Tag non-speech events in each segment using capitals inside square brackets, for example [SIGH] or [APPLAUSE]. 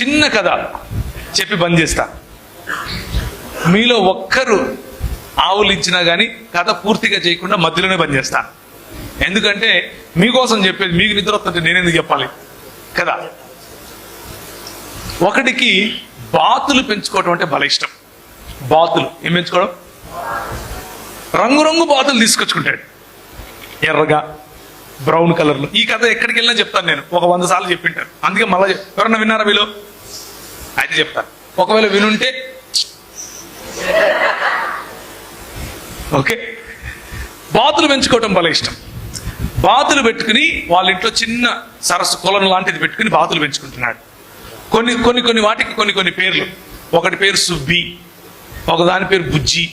చిన్న కథ చెప్పి బంద్ చేస్తా. మీలో ఒక్కరు ఆవులు ఇచ్చినా కానీ కథ పూర్తిగా చేయకుండా మధ్యలోనే బంద్ చేస్తా. ఎందుకంటే మీకోసం చెప్పేది మీకు నిద్ర వస్తుంటే నేనెందుకు చెప్పాలి? కదా ఒకటికి బాతులు పెంచుకోవటం అంటే భలే ఇష్టం. బాతులు ఏం పెంచుకోవడం? రంగురంగు బాతులు తీసుకొచ్చుకుంటాడు. ఎర్రగా. బ్రౌన్ కలర్లో ఈ కథ ఎక్కడికి వెళ్ళినా చెప్తాను నేను. ఒక వంద సార్లు చెప్పింటాను. అందుకే మళ్ళీ ఎవరన్నా విన్నారా వీళ్ళు అయితే చెప్తాను. ఒకవేళ వినుంటే ఓకే. బాతులు పెంచుకోవటం భలే ఇష్టం. బాతులు పెట్టుకుని వాళ్ళ ఇంట్లో చిన్న సరస్సు కొలను లాంటిది పెట్టుకుని బాతులు పెంచుకుంటున్నాడు. కొన్ని కొన్ని కొన్ని వాటికి కొన్ని కొన్ని పేర్లు. ఒకటి పేరు సుబ్బి ఒకదాని పేరు బుజ్జి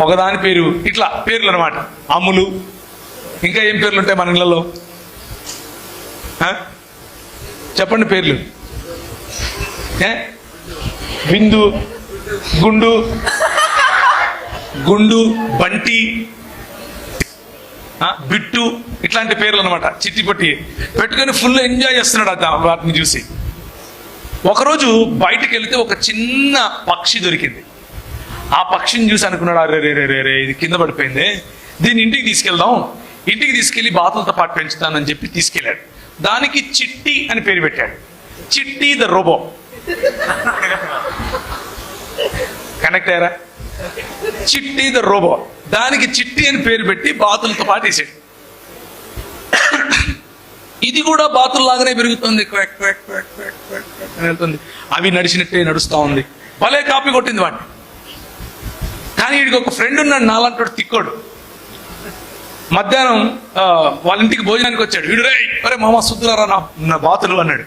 ఒకదాని పేరు ఇట్లా పేర్లు అనమాట అమ్ములు ఇంకా ఏం పేర్లు ఉంటాయి మన ఇళ్ళలో? చెప్పండి పేర్లు. ఏ? బిందు గుండు గుండు బంటి బిట్టు ఇట్లాంటి పేర్లు అనమాట చిట్టి పట్టి. పెట్టుకొని ఫుల్ ఎంజాయ్ చేస్తున్నాడు అత వాటిని చూసి. ఒకరోజు బయటికి వెళితే ఒక చిన్న పక్షి దొరికింది. ఆ పక్షిని చూసి అనుకున్నాడు అరే రే రే రే రే ఇది కింద పడిపోయింది. దీన్ని ఇంటికి తీసుకెళ్దాం. ఇంటికి తీసుకెళ్ళి బాతులతో పాటు పెంచుతానని చెప్పి తీసుకెళ్ళాడు. దానికి చిట్టి అని పేరు పెట్టాడు. చిట్టి ద రోబో. కనెక్ట్ అయ్యారా చిట్టి ద రోబో. దానికి చిట్టి అని పేరు పెట్టి బాతులతో పాటు వేసాడు. ఇది కూడా బాతుల్లాగానే పెరుగుతుంది. వెళ్తుంది. అవి నడిచినట్టే నడుస్తూ ఉంది. భలే కాపీ కొట్టింది వాడిని. కానీ వీడికి ఒక ఫ్రెండ్ ఉన్నాడు నాలంటాడు తిక్కోడు. మధ్యాహ్నం వాళ్ళ ఇంటికి భోజనానికి వచ్చాడు. వీడురే అరే మామ సుద్దులారా నా నా బాతులు అన్నాడు.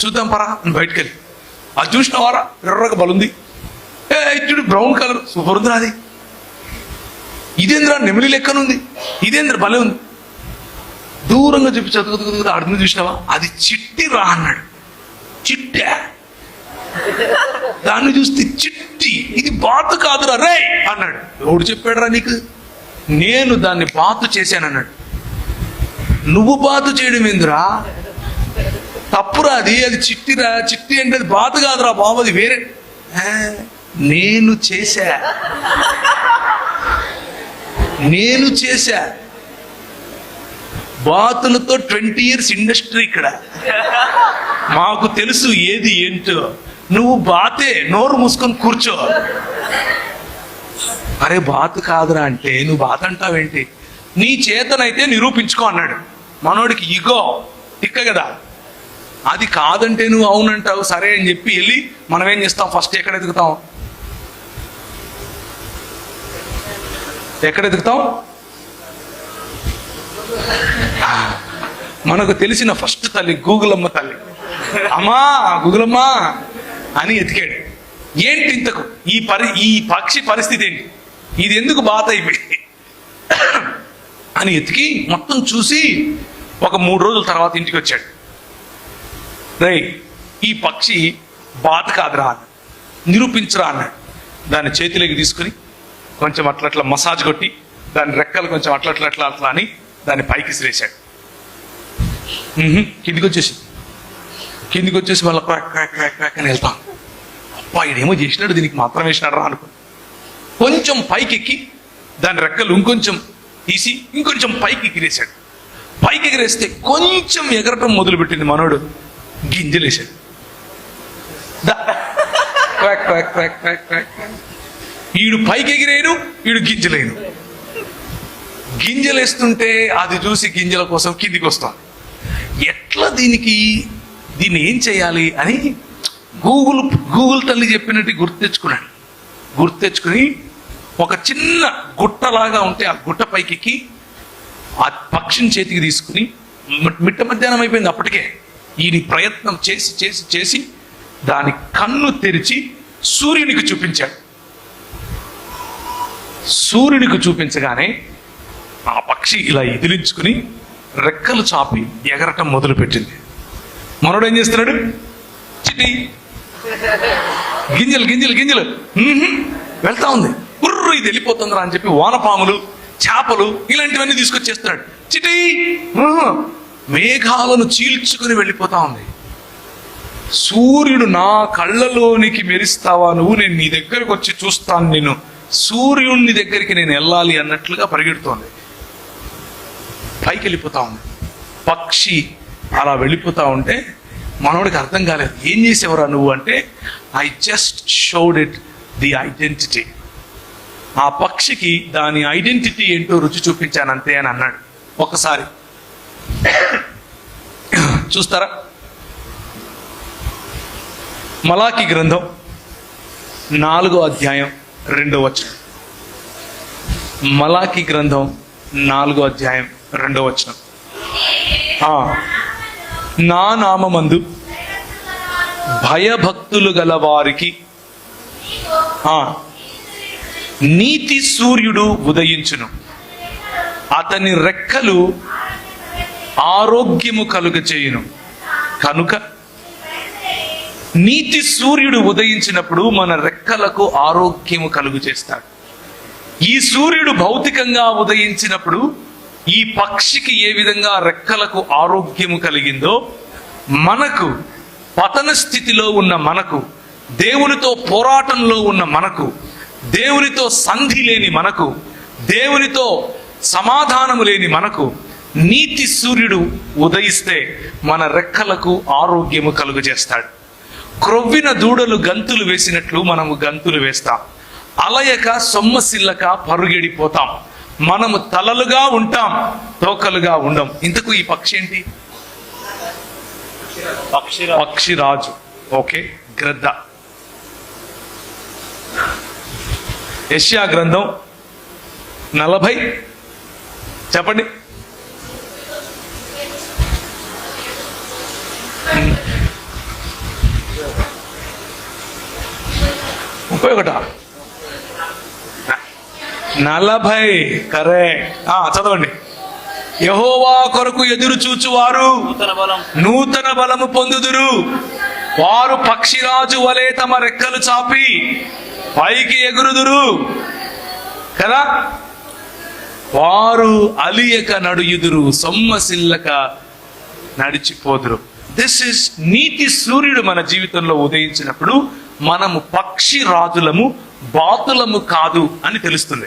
చూద్దాం పరా అని బయటకు వెళ్ళి అది చూసినవారా? ఎర్రగా బలుంది. ఏ ఇటు బ్రౌన్ కలర్. సూపర్ ఉంది అది ఇదేంద్రా నెమిలి లెక్కనుంది? ఇదేంద్ర భలే ఉంది. దూరంగా చెప్పి చదువు అడుగు చూసినావా? అది చిట్టి రా అన్నాడు. చిట్టా? దాన్ని చూస్తే చిట్టి. ఇది బాతు కాదురా రే అన్నాడు. ఎవడు చెప్పాడురా నీకు? నేను దాన్ని బాతు చేశానన్నాడు. నువ్వు బాతు చేయడం ఏందిరా? తప్పురా అది అది చిట్టిరా చిట్టి అంటే అది బాతు కాదురా బాబు అది వేరే. నేను చేశా. నేను చేశా. బాతులతో ట్వంటీ ఇయర్స్ ఇండస్ట్రీ ఇక్కడ. మాకు తెలుసు ఏది ఏంటో. నువ్వు బాతే నోరు మూసుకొని కూర్చో. అరే బాత్ కాదురా అంటే నువ్వు బాత్ అంటావేంటి? నీ చేతనైతే నిరూపించుకో అన్నాడు. మనోడికి ఇగో టిక్క కదా. అది కాదంటే నువ్వు అవునంటావు సరే అని చెప్పి వెళ్ళి మనం ఏం చేస్తాం? ఫస్ట్ ఎక్కడ ఎదుగుతాం? ఎక్కడ ఎదుగుతాం? మనకు తెలిసిన ఫస్ట్ తల్లి గూగుల్ అమ్మ తల్లి. అమ్మా గూగులమ్మా అని ఎతికాడు. ఏంటి ఇంతకు? ఈ పరి ఈ పక్షి పరిస్థితి ఏంటి? ఇది ఎందుకు బాధ అయిపోయింది అని ఎతికి మొత్తం చూసి ఒక మూడు రోజుల తర్వాత ఇంటికి వచ్చాడు రై ఈ పక్షి బాధ కాదురా అన్నాడు. నిరూపించరా అన్నాడు. దాన్ని చేతిలోకి తీసుకుని కొంచెం అట్లా అట్లా మసాజ్ కొట్టి దాని రెక్కలు కొంచెం అట్లా అట్లా అట్లా అట్లా అని దాన్ని పైకి సిరేశాడు. కిందికి వచ్చేసి కిందికి వచ్చేసి మళ్ళీ క్రాక్ క్రాక్ క్రాక్ క్రాక్ అని వెళ్తాం. అబ్బా చేసినాడు దీనికి మాత్రం వేసినాడు రా అనుకో కొంచెం పైకెక్కి దాని రెక్కలు ఇంకొంచెం తీసి ఇంకొంచెం పైకి ఎగిరేశాడు పైకి ఎగిరేస్తే కొంచెం ఎగరటం మొదలుపెట్టింది మనోడు. గింజలేశాడు. దా- ఈడు పైకి ఎగిరేను ఈడు గింజలేను గింజలేస్తుంటే అది చూసి గింజల కోసం కిందికి వస్తాం ఎట్లా దీనికి దీన్ని ఏం చేయాలి అని గూగుల్ గూగుల్ తల్లి చెప్పినట్టు గుర్తు తెచ్చుకున్నాడు గుర్తు తెచ్చుకుని ఒక చిన్న గుట్టలాగా ఉంటే ఆ గుట్ట పైకి ఆ పక్షిని చేతికి తీసుకుని మిట్ట మధ్యాహ్నం అయిపోయింది అప్పటికే. ఈయన ప్రయత్నం చేసి చేసి చేసి దాని కన్ను తెరిచి సూర్యునికి చూపించాడు. సూర్యునికి చూపించగానే ఆ పక్షి ఇలా ఎదిలించుకుని రెక్కలు చాపి ఎగరటం మొదలుపెట్టింది. మనోడు ఏం చేస్తున్నాడు? చిట్టి. గింజలు గింజలు గింజలు. వెళ్తా ఉంది. బుర్రు ఇది వెళ్ళిపోతుందిరా అని చెప్పి వానపాములు చేపలు ఇలాంటివన్నీ తీసుకొచ్చేస్తున్నాడు. చిటి! మేఘాలను చీల్చుకుని వెళ్ళిపోతా ఉంది. సూర్యుడు నా కళ్ళలోనికి మెరిస్తావా? నువ్వు నేను నీ దగ్గరకు వచ్చి చూస్తాను నేను సూర్యుడిని దగ్గరికి నేను వెళ్ళాలి అన్నట్లుగా పరిగెడుతోంది. పైకి వెళ్ళిపోతా ఉంది. పక్షి అలా వెళ్ళిపోతా ఉంటే మనోడికి అర్థం కాలేదు. ఏం చేసేవరా నువ్వు అంటే I just showed it the identity ఆ పక్షికి దాని ఐడెంటిటీ ఏంటో రుచి చూపించాను అంతే అని అన్నాడు. ఒకసారి. చూస్తారా? మలాకి గ్రంథం నాలుగో అధ్యాయం రెండో వచనం. మలాకి గ్రంథం నాలుగో అధ్యాయం రెండో వచనం. నా నామమందు భయభక్తులు గల వారికి నీతి సూర్యుడు ఉదయించును. అతని రెక్కలు ఆరోగ్యము కలుగచేయును. కనుక నీతి సూర్యుడు ఉదయించినప్పుడు మన రెక్కలకు ఆరోగ్యము కలుగు చేస్తాడు ఈ సూర్యుడు భౌతికంగా ఉదయించినప్పుడు ఈ పక్షికి ఏ విధంగా రెక్కలకు ఆరోగ్యము కలిగిందో మనకు పతన స్థితిలో ఉన్న మనకు దేవునితో పోరాటంలో ఉన్న మనకు దేవునితో సంధి లేని మనకు దేవునితో సమాధానము లేని మనకు నీతి సూర్యుడు ఉదయిస్తే మన రెక్కలకు ఆరోగ్యము కలుగు చేస్తాడు. క్రొవ్విన దూడలు గంతులు వేసినట్లు మనము గంతులు వేస్తాం. అలయక సొమ్మసిల్లక పరుగెడిపోతాం. మనము తలలుగా ఉంటాం తోకలుగా ఉండం. ఇంతకు ఈ పక్షి ఏంటి? పక్షిరా పక్షిరాజు. ఓకే గ్రద్ద. యష్యా గ్రంథం నలభై. చెప్పండి. ముప్పై ఒకటా? నలభై కరెక్ట్. చదవండి. యహోవా కొరకు ఎదురు చూచువారు. నూతన బలము పొందుదురు. వారు పక్షిరాజు వలె తమ రెక్కలు చాపి పైకి ఎగురుదురు. కదా? వారు అలియక నడుయుదురు సొమ్మసిల్లక నడిచిపోదురు. దిస్ ఇస్ నీతి సూర్యుడు మన జీవితంలో ఉదయించినప్పుడు మనము పక్షి రాజులము బాతులము కాదు అని తెలుస్తుంది.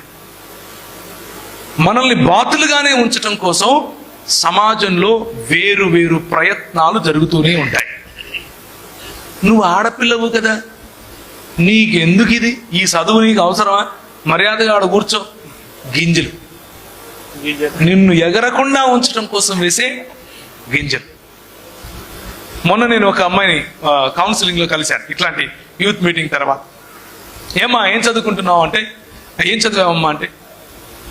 మనల్ని బాతులుగానే ఉంచటం కోసం సమాజంలో వేరు వేరు ప్రయత్నాలు జరుగుతూనే ఉంటాయి. నువ్వు ఆడపిల్లవు కదా? నీకెందుకు ఇది ఈ చదువు నీకు అవసరమా మర్యాదగా ఆడ కూర్చో. గింజలు. నిన్ను ఎగరకుండా ఉంచడం కోసం వేసే గింజలు. మొన్న నేను ఒక అమ్మాయిని కౌన్సిలింగ్లో కలిశాను ఇట్లాంటి యూత్ మీటింగ్ తర్వాత. ఏమ్మా ఏం చదువుకుంటున్నావు అంటే? ఏం చదివామమ్మా అంటే?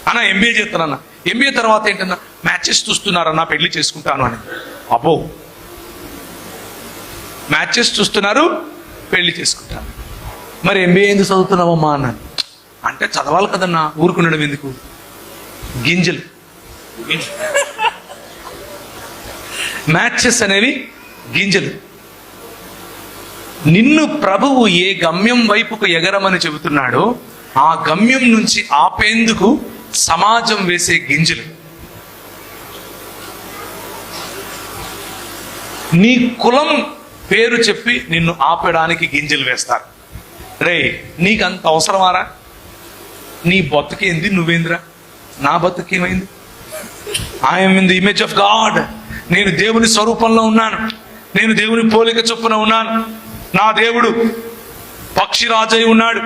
అన్న ఎంబీఏ చేస్తానన్న. ఎంబీఏ తర్వాత ఏంటన్నా? మ్యాచెస్ చూస్తున్నారన్నా పెళ్ళి చేసుకుంటాను అని. అబ్బో. మ్యాచెస్ చూస్తున్నారు పెళ్ళి చేసుకుంటాను. మరి ఎంబీఏ ఎందుకు చదువుతున్నావమ్మా అన్నాను అంటే చదవాలి కదన్నా ఊరుకుండడం ఎందుకు? గింజలు. మ్యాచెస్ అనేవి గింజలు. నిన్ను ప్రభువు ఏ గమ్యం వైపుకు ఎగరమని చెబుతున్నాడో ఆ గమ్యం నుంచి ఆపేందుకు సమాజం వేసే గింజలు. నీ కులం పేరు చెప్పి నిన్ను ఆపడానికి గింజలు వేస్తారు. రే నీకు అంత అవసరమారా? నీ బతుకేంది నువ్వేందిరా? నా బతుకేమైంది? I'm in the image of God నేను దేవుని స్వరూపంలో ఉన్నాను. నేను దేవుని పోలిక చొప్పున ఉన్నాను. నా దేవుడు పక్షిరాజై ఉన్నాడు.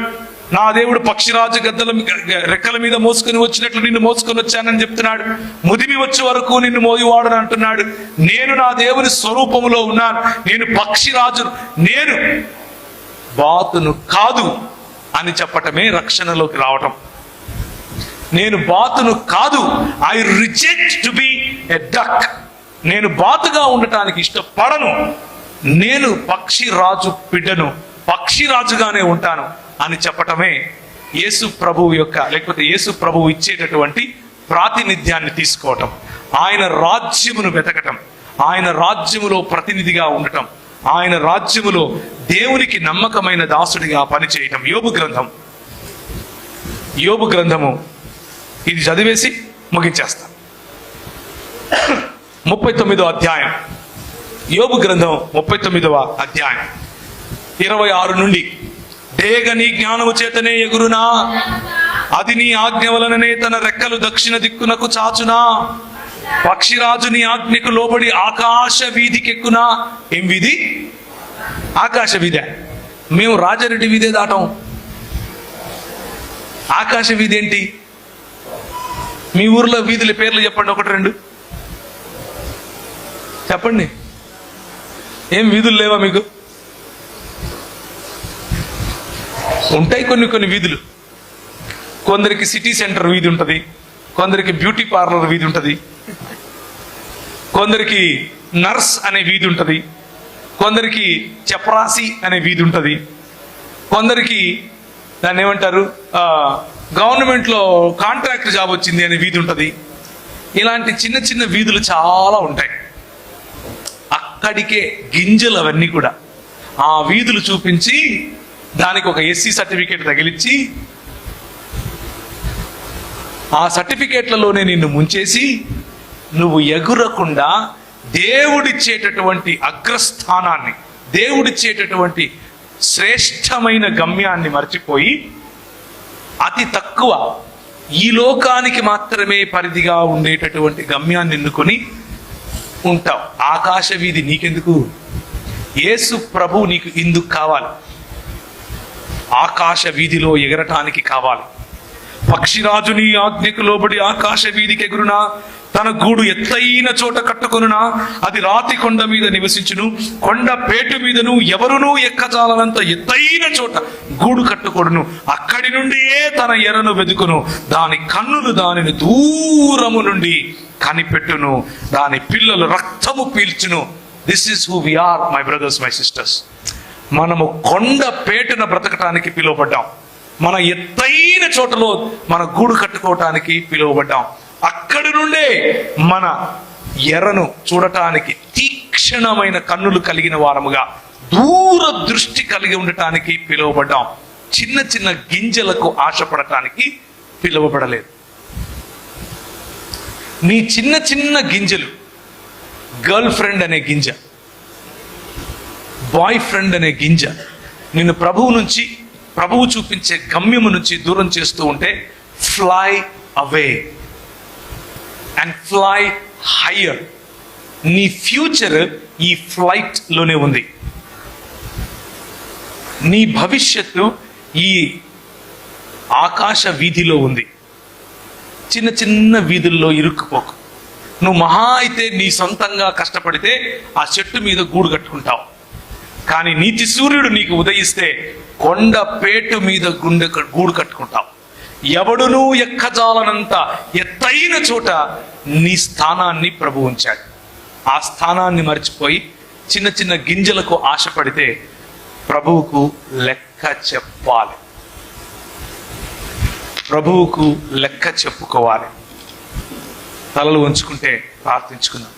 నా దేవుడు పక్షిరాజు గద్దల రెక్కల మీద మోసుకొని వచ్చినట్లు నిన్ను మోసుకొని వచ్చానని చెప్తున్నాడు. ముదిమి వచ్చే వరకు నిన్ను మోయివాడని అంటున్నాడు. నేను నా దేవుని స్వరూపములో ఉన్నాను. నేను పక్షిరాజు నేను బాతును కాదు అని చెప్పటమే రక్షణలోకి రావటం. నేను బాతును కాదు I reject to be a duck నేను బాతుగా ఉండటానికి ఇష్టపడను. నేను పక్షి రాజు బిడ్డను పక్షి రాజుగానే ఉంటాను అని చెప్పటమే యేసు ప్రభువు యొక్క లేకపోతే యేసు ప్రభువు ఇచ్చేటటువంటి ప్రాతినిధ్యాన్ని తీసుకోవటం. ఆయన రాజ్యమును వెతకటం. ఆయన రాజ్యములో ప్రతినిధిగా ఉండటం. ఆయన రాజ్యములో దేవునికి నమ్మకమైన దాసుడిగా పనిచేయటం. యోబు గ్రంథం. యోబు గ్రంథము. ఇది చదివేసి ముగించేస్తాం. [COUGHS] ముప్పై తొమ్మిదో అధ్యాయం. యోబు గ్రంథం ముప్పై తొమ్మిదవ అధ్యాయం. ఇరవై ఆరు నుండి. దేగ నీ జ్ఞానము చేతనే ఎగురునా. అది నీ ఆజ్ఞ వలననే తన రెక్కలు దక్షిణ దిక్కునకు చాచునా. పక్షిరాజుని ఆజ్ఞకు లోబడి ఆకాశ వీధికెక్కున ఏం వీధి? ఆకాశ వీధి. మేము రాజారెడ్డి వీధే దాటం. ఆకాశ వీధి ఏంటి? మీ ఊర్లో వీధుల పేర్లు చెప్పండి ఒకటి రెండు. చెప్పండి. ఏం వీధులు లేవా మీకు? ఉంటాయి కొన్ని కొన్ని వీధులు. కొందరికి సిటీ సెంటర్ వీధి ఉంటుంది. కొందరికి బ్యూటీ పార్లర్ వీధి ఉంటుంది. కొందరికి నర్స్ అనే వీధి ఉంటుంది. కొందరికి చపరాసి అనే వీధి ఉంటుంది. కొందరికి దాన్ని ఏమంటారు? గవర్నమెంట్లో కాంట్రాక్ట్ జాబ్ వచ్చింది అనే వీధి ఉంటుంది. ఇలాంటి చిన్న చిన్న వీధులు చాలా ఉంటాయి. అక్కడికే గింజలు అవన్నీ కూడా. ఆ వీధులు చూపించి దానికి ఒక ఎస్సీ సర్టిఫికేట్ తగిలిచ్చి ఆ సర్టిఫికేట్లలోనే నిన్ను ముంచేసి నువ్వు ఎగురకుండా దేవుడిచ్చేటటువంటి అగ్రస్థానాన్ని దేవుడిచ్చేటటువంటి శ్రేష్టమైన గమ్యాన్ని మర్చిపోయి అతి తక్కువ ఈ లోకానికి మాత్రమే పరిధిగా ఉండేటటువంటి గమ్యాన్ని ఎన్నుకొని ఉంటావు. ఆకాశ వీధి నీకెందుకు? యేసు ప్రభు నీకు ఇందుకు కావాలి. ఆకాశ వీధిలో ఎగరటానికి కావాలి. పక్షిరాజుని ఆజ్ఞకు లోబడి ఆకాశ వీధికి ఎగురునా? తన గూడు ఎత్తైన చోట కట్టుకొనునా? అది రాతి కొండ మీద నివసించును కొండ పేటు మీదను ఎవరునూ ఎక్కజాలనంత ఎత్తైన చోట గూడు కట్టుకొడును. అక్కడి నుండియే తన ఎరను వెతుకును దాని కన్నులు దానిని దూరము నుండి కనిపెట్టును దాని పిల్లలు రక్తము పీల్చును. This is who we are my brothers my sisters మనము కొండ పేటున బ్రతకటానికి పిలువబడ్డాం. మన ఎత్తైన చోటలో మన గూడు కట్టుకోవటానికి పిలువబడ్డాం. అక్కడి నుండే మన ఎర్రను చూడటానికి తీక్షణమైన కన్నులు కలిగిన వారముగా దూర దృష్టి కలిగి ఉండటానికి పిలువబడ్డాం. చిన్న చిన్న గింజలకు ఆశపడటానికి పిలువబడలేదు. నీ చిన్న చిన్న గింజలు గర్ల్ ఫ్రెండ్ అనే గింజ బాయ్ ఫ్రెండ్ అనే గింజ నిన్ను ప్రభువు నుంచి ప్రభువు చూపించే గమ్యము నుంచి దూరం చేస్తూ ఉంటే fly away and fly higher నీ ఫ్యూచర్ ఈ ఫ్లైట్లోనే ఉంది. నీ భవిష్యత్తు ఈ ఆకాశ వీధిలో ఉంది. చిన్న చిన్న వీధుల్లో ఇరుక్కుపోకు. నువ్వు మహా అయితే నీ సొంతంగా కష్టపడితే ఆ చెట్టు మీద గూడు కట్టుకుంటావు. కానీ నీతి సూర్యుడు నీకు ఉదయిస్తే కొండ పేటు మీద గుండె గూడు కట్టుకుంటావు. ఎవడునూ ఎక్కజాలనంత ఎత్తైన చోట నీ స్థానాన్ని ప్రభు ఉంచాడు. ఆ స్థానాన్ని మర్చిపోయి చిన్న చిన్న గింజలకు ఆశపడితే ప్రభువుకు లెక్క చెప్పాలి. ప్రభువుకు లెక్క చెప్పుకోవాలి. తలలు ఉంచుకుంటే ప్రార్థించుకుందాం.